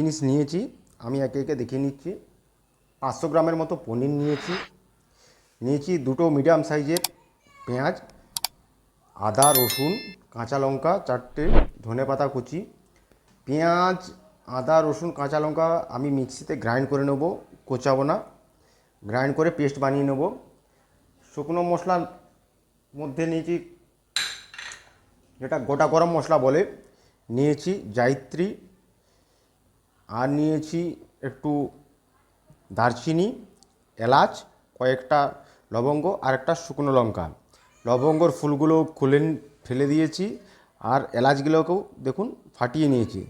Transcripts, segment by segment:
জিনিস নিয়েছি, আমি একে একে দেখিয়ে নিচ্ছি। পাঁচশো গ্রামের মতো পনির নিয়েছি। নিয়েছি দুটো মিডিয়াম সাইজের পেঁয়াজ, আদা, রসুন, কাঁচা লঙ্কা, চারটে ধনে পাতা কুচি। পেঁয়াজ, আদা, রসুন, কাঁচা লঙ্কা আমি মিক্সিতে গ্রাইন্ড করে নেব, কোচাবো না। গ্রাইন্ড করে পেস্ট বানিয়ে নেব। শুকনো মশলার মধ্যে নিয়েছি, যেটা গোটা গরম মশলা বলে, নিয়েছি জায়িত্রী আর নিয়েছি একটু দারচিনি, এলাচ, কয়েকটা লবঙ্গ আর একটা শুকনো লঙ্কা। লবঙ্গর ফুলগুলো খুলে ফেলে দিয়েছি আর এলাচগুলোকেও দেখুন ফাটিয়ে নিয়েছি।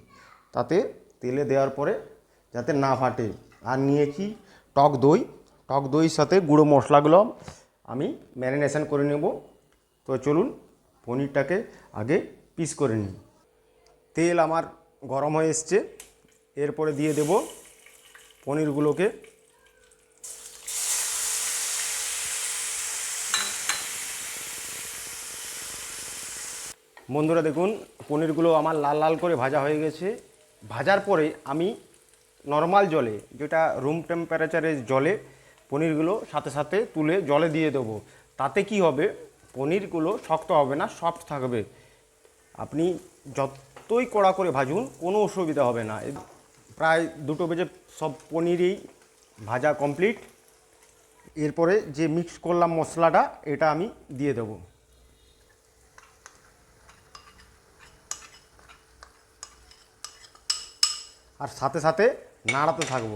তাতে তেলে দেওয়ার পরে যাতে না ফাটে। আর নিয়েছি টক দই। টক দইয়ের সাথে গুঁড়ো মশলাগুলো আমি ম্যারিনেশন করে নেব। তো চলুন পনিরটাকে আগে পিস করে নিই। তেল আমার গরম হয়ে এসছে। এরপরে দিয়ে দেব পনিরগুলোকে। বন্ধুরা দেখুন, পনিরগুলো আমার লাল লাল করে ভাজা হয়ে গেছে। ভাজার পরে আমি নর্মাল জলে, যেটা রুম টেম্পারেচারের জলে, পনিরগুলো সাথে সাথে তুলে জলে দিয়ে দেবো। তাতে কি হবে? পনিরগুলো শক্ত হবে না সফট থাকবে। আপনি যতই কড়া করে ভাজুন, কোনো অসুবিধা হবে না। প্রায় দুটো বেজে সব পনিরই ভাজা কমপ্লিট এরপরে যে মিক্স করলাম মশলাটা, এটা আমি দিয়ে দেবো। আর সাথে সাথে নাড়াতে থাকব,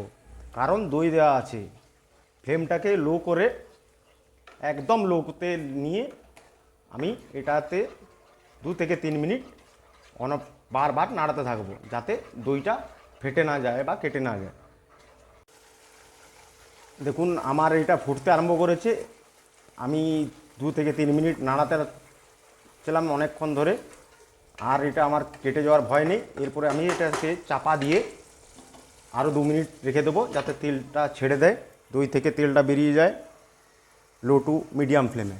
কারণ দই দেওয়া আছে। ফ্লেমটাকে লো করে, একদম লোতে নিয়ে আমি এটাতে দু থেকে তিন মিনিট অন বারবার নাড়াতে থাকব, যাতে দইটা ফেটে না যায় বা কেটে না যায়। দেখুন, আমার এটা ফুটতে আরম্ভ করেছে। আমি দু থেকে তিন মিনিট নাড়াতে ছিলাম অনেকক্ষণ ধরে। আর এটা আমার কেটে যাওয়ার ভয় নেই। এরপরে আমি এটাকে চাপা দিয়ে আরও দু মিনিট রেখে দেবো যাতে তেলটা ছেড়ে দেয়। দই থেকে তেলটা বেরিয়ে যায় লো টু মিডিয়াম ফ্লেমে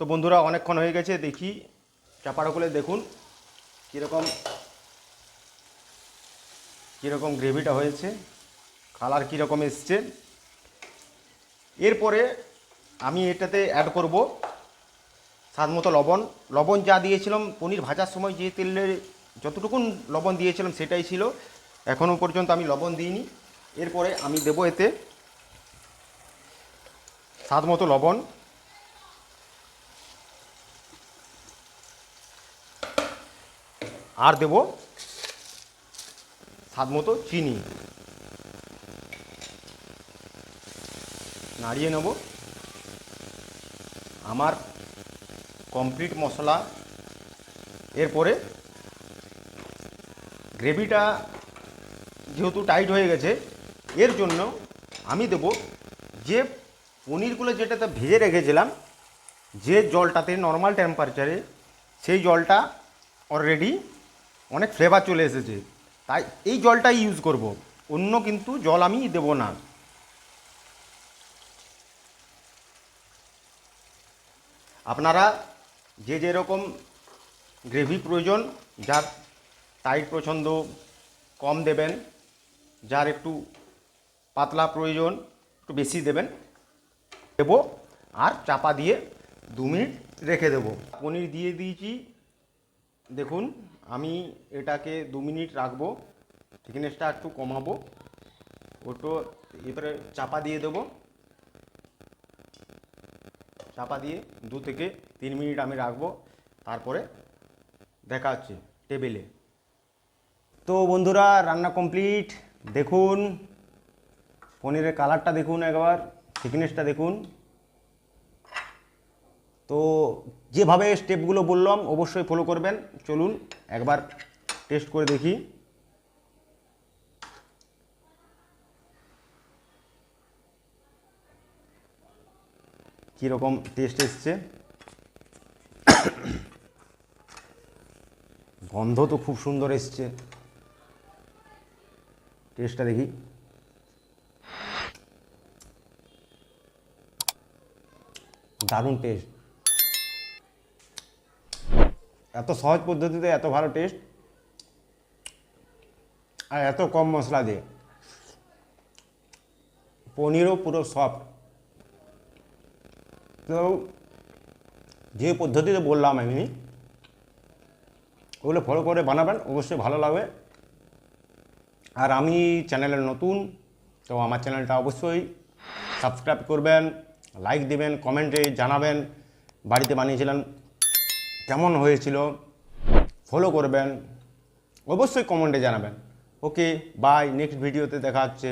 তো বন্ধুরা, অনেকক্ষণ হয়ে গেছে। দেখি চাপাটা খুলে দেখুন কীরকম কীরকম গ্রেভিটা হয়েছে, কালার কীরকম এসছে। এরপরে আমি এটাতে অ্যাড করব স্বাদ মতো লবণ। লবণ যা দিয়েছিলাম, পনির ভাজার সময় যে তেলের যতটুকুন লবণ দিয়েছিলাম সেটাই ছিল। এখনও পর্যন্ত আমি লবণ দিইনি। এরপরে আমি দেবো এতে স্বাদ মতো লবণ। আর দেব স্বাদ মতো চিনি। নাড়িয়ে নেব। আমার কমপ্লিট মশলা। এরপরে গ্রেভিটা যেহেতু টাইট হয়ে গেছে, এর জন্য আমি দেব যে পনিরগুলো যেটাতে ভেজে রেখেছিলাম, যে জলটাতে নর্মাল টেম্পারেচারে সেই জলটা অলরেডি অনেক ফ্লেভার চলে এসেছে। তাই এই জলটাই ইউজ করব। অন্য কিন্তু জল আমি দেব না। আপনারা যে যেরকম গ্রেভি প্রয়োজন, যার টাইট পছন্দ কম দেবেন, যার একটু পাতলা প্রয়োজন, একটু বেশি দেবেন, দেব আর চাপা দিয়ে দু মিনিট রেখে দেব। পনির দিয়ে দিয়েছি, দেখুন আমি এটাকে দু মিনিট রাখব থিকনেসটা একটু কমাবো, ওটো এবারে চাপা দিয়ে দেবো। চাপা দিয়ে দু থেকে তিন মিনিট আমি রাখব, তারপরে দেখা হচ্ছে টেবিলে তো বন্ধুরা, রান্না কমপ্লিট দেখুন, পনিরের কালারটা দেখুন একবার থিকনেসটা দেখুন। তো যেভাবে স্টেপগুলো বললাম, অবশ্যই ফলো করবেন। চলুন, একবার টেস্ট করে দেখি। কীরকম টেস্ট এসছে? গন্ধ তো খুব সুন্দর এসছে। টেস্টটা দেখি। দারুণ টেস্ট এত সহজ পদ্ধতিতে এত ভালো টেস্ট আর এত কম মশলা দিয়ে। পনিরও পুরো সফট তো যে পদ্ধতিতে বললাম আমি, ওগুলো ফলো করে বানাবেন, অবশ্যই ভালো লাগবে। আর আমি চ্যানেলে নতুন, তো আমার চ্যানেলটা অবশ্যই সাবস্ক্রাইব করবেন লাইক দেবেন কমেন্টে জানাবেন। বাড়িতে বানিয়েছিলেন কেমন হয়েছিল ফলো করবেন অবশ্যই কমেন্টে জানাবেন। ওকে বাই নেক্সট ভিডিওতে দেখা হচ্ছে।